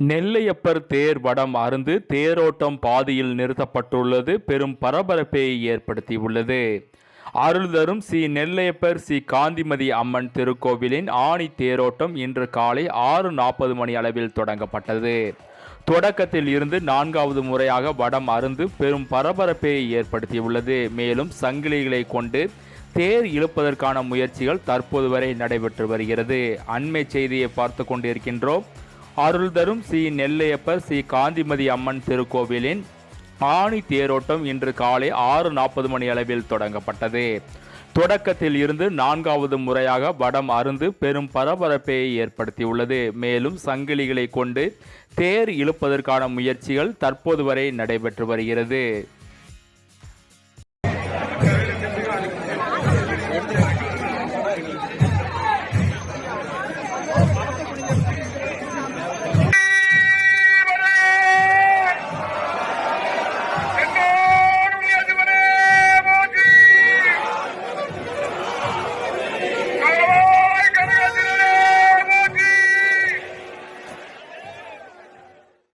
நெல்லையப்பர் தேர் வடம் அருந்து தேரோட்டம் பாதியில் நிறுத்தப்பட்டுள்ளது. பெரும் பரபரப்பை ஏற்படுத்தியுள்ளது. அருள்தரும் ஸ்ரீ நெல்லையப்பர் ஸ்ரீ காந்திமதி அம்மன் திருக்கோவிலின் ஆணி தேரோட்டம் இன்று காலை ஆறு நாற்பது மணி அளவில் தொடங்கப்பட்டது. தொடக்கத்தில் இருந்து நான்காவது முறையாக வடம் அருந்து பெரும் பரபரப்பை ஏற்படுத்தியுள்ளது. மேலும் சங்கிலிகளை கொண்டு தேர் இழுப்பதற்கான முயற்சிகள் தற்போது வரை நடைபெற்று வருகிறது. அண்மை செய்தியை பார்த்து கொண்டிருக்கின்றோம். அருள் தரும் ஸ்ரீ நெல்லையப்பர் ஸ்ரீ காந்திமதி அம்மன் திருக்கோவிலின் ஆணி தேரோட்டம் இன்று காலை ஆறு நாற்பது மணி அளவில் தொடங்கப்பட்டது. தொடக்கத்தில் இருந்து நான்காவது முறையாக வடம் அருந்து பெரும் பரபரப்பை ஏற்படுத்தியுள்ளது. மேலும் சங்கிலிகளை கொண்டு தேர் இழுப்பதற்கான முயற்சிகள் தற்போது வரை நடைபெற்று வருகிறது.